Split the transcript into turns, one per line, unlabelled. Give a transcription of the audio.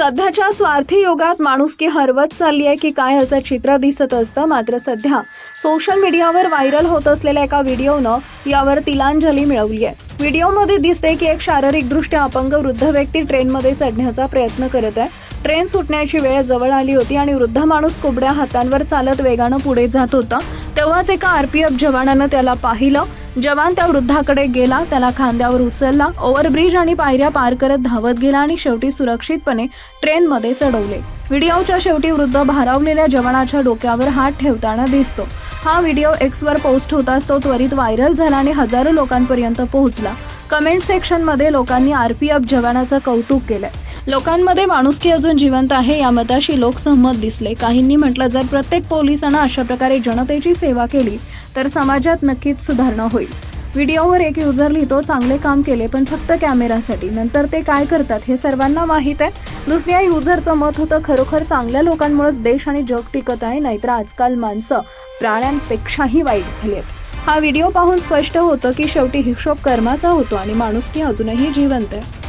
सध्याच्या स्वार्थी युगात माणुसकी हरवत चालली आहे की काय असं चित्र दिसत असतं मात्र सध्या सोशल मीडियावर व्हायरल होत असलेल्या एका व्हिडिओनं यावर तिलांजली मिळवली आहे. व्हिडिओमध्ये दिसते की एक शारीरिकदृष्ट्या अपंग वृद्ध व्यक्ती ट्रेनमध्ये चढण्याचा प्रयत्न करत आहे. ट्रेन सुटण्याची वेळ जवळ आली होती आणि वृद्ध माणूस कोबड्या हातांवर चालत वेगानं पुढे जात होता. तेव्हाच एका आरपीएफ जवानानं त्याला पाहिलं. जवान त्या वृद्धाकडे गेला त्याला खांद्यावर उचलला ओव्हरब्रिज आणि पायऱ्या पार करत धावत गेला आणि शेवटी सुरक्षितपणे ट्रेनमध्ये चढवले. व्हिडिओच्या शेवटी वृद्ध भारावलेल्या जवानाच्या डोक्यावर हात ठेवताना दिसतो. हा व्हिडिओ एक्सवर पोस्ट होताच तो त्वरित व्हायरल झाला आणि हजारो लोकांपर्यंत पोहोचला. कमेंट सेक्शनमध्ये लोकांनी आर पी एफ जवानाचं कौतुक केलंय. लोकांमध्ये माणुसकी अजून जिवंत आहे या मताशी लोक सहमत दिसले. काहींनी म्हटलं जर प्रत्येक पोलिसानं अशा प्रकारे जनतेची सेवा केली तर समाजात नक्कीच सुधारणा होईल. व्हिडिओवर एक युजर लिहितो चांगले काम केले पण फक्त कॅमेरासाठी. नंतर ते काय करतात हे सर्वांना माहीत आहे. दुसऱ्या युजरचं मत होतं खरोखर चांगल्या लोकांमुळेच देश आणि जग टिकत आहे नाहीतर आजकाल माणसं प्राण्यांपेक्षाही वाईट झाली आहेत. हा व्हिडिओ पाहून स्पष्ट होतं की शेवटी हिशोब कर्माचा होतो आणि माणुसकी अजूनही जिवंत आहे.